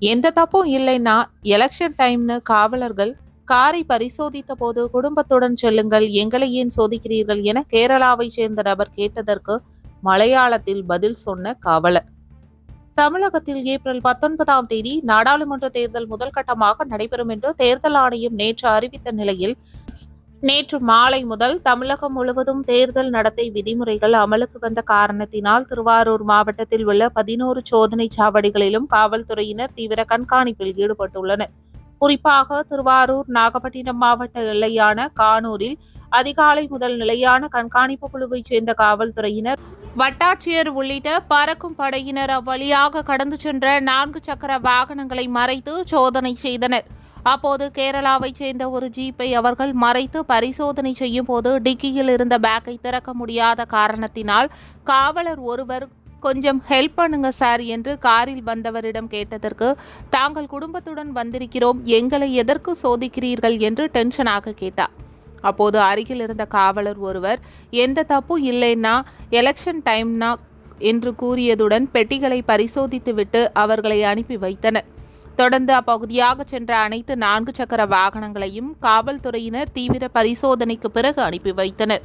எந்த தப்பும் இல்லைன்னா எலெக்ஷன் டைம்னு காவலர்கள் காரை பரிசோதித்த போது குடும்பத்துடன் செல்லுங்கள் எங்களை ஏன் சோதிக்கிறீர்கள் என கேரளாவை சேர்ந்த நபர் கேட்டதற்கு மலையாளத்தில் பதில் சொன்ன காவலர். தமிழகத்தில் ஏப்ரல் பத்தொன்பதாம் தேதி நாடாளுமன்ற தேர்தல் முதல் கட்டமாக நடைபெறும் என்று தேர்தல் ஆணையம் நேற்று அறிவித்த நிலையில் நேற்று மாலை முதல் தமிழகம் முழுவதும் தேர்தல் நடத்தை விதிமுறைகள் அமலுக்கு வந்த காரணத்தினால் திருவாரூர் மாவட்டத்தில் உள்ள பதினோரு சோதனை சாவடிகளிலும் காவல்துறையினர் தீவிர கண்காணிப்பில் ஈடுபட்டுள்ளனர். குறிப்பாக திருவாரூர் நாகப்பட்டினம் மாவட்ட எல்லையான கானூரில் அதிகாலை முதல் நிலையான கண்காணிப்பு குழுவைச் சேர்ந்த காவல்துறையினர் வட்டாட்சியர் உள்ளிட்ட பறக்கும் படையினர் அவ்வழியாக கடந்து சென்ற நான்கு சக்கர வாகனங்களை மறைத்து சோதனை செய்தனர். அப்போது கேரளாவைச் சேர்ந்த ஒரு ஜீப்பை அவர்கள் மறைத்து பரிசோதனை செய்யும் போது டிக்கியில் இருந்த பேக்கை திறக்க முடியாத காரணத்தினால் காவலர் ஒருவர் கொஞ்சம் ஹெல்ப் பண்ணுங்க சார் என்று காரில் வந்தவரிடம் கேட்டதற்கு தாங்கள் குடும்பத்துடன் வந்திருக்கிறோம் எங்களை எதற்கு சோதிக்கிறீர்கள்? என்று டென்ஷனாக கேட்டார். அப்போது அருகில் இருந்த காவலர் ஒருவர் எந்த தப்பும் இல்லைன்னா எலெக்ஷன் டைம்னா என்று கூறியதுடன் பெட்டிகளை பரிசோதித்துவிட்டு அவர்களை அனுப்பி வைத்தனர். தொடர்ந்து அப்பகுதியாக சென்ற அனைத்து நான்கு சக்கர வாகனங்களையும் காவல்துறையினர் தீவிர பரிசோதனைக்கு பிறகு அனுப்பி வைத்தனர்.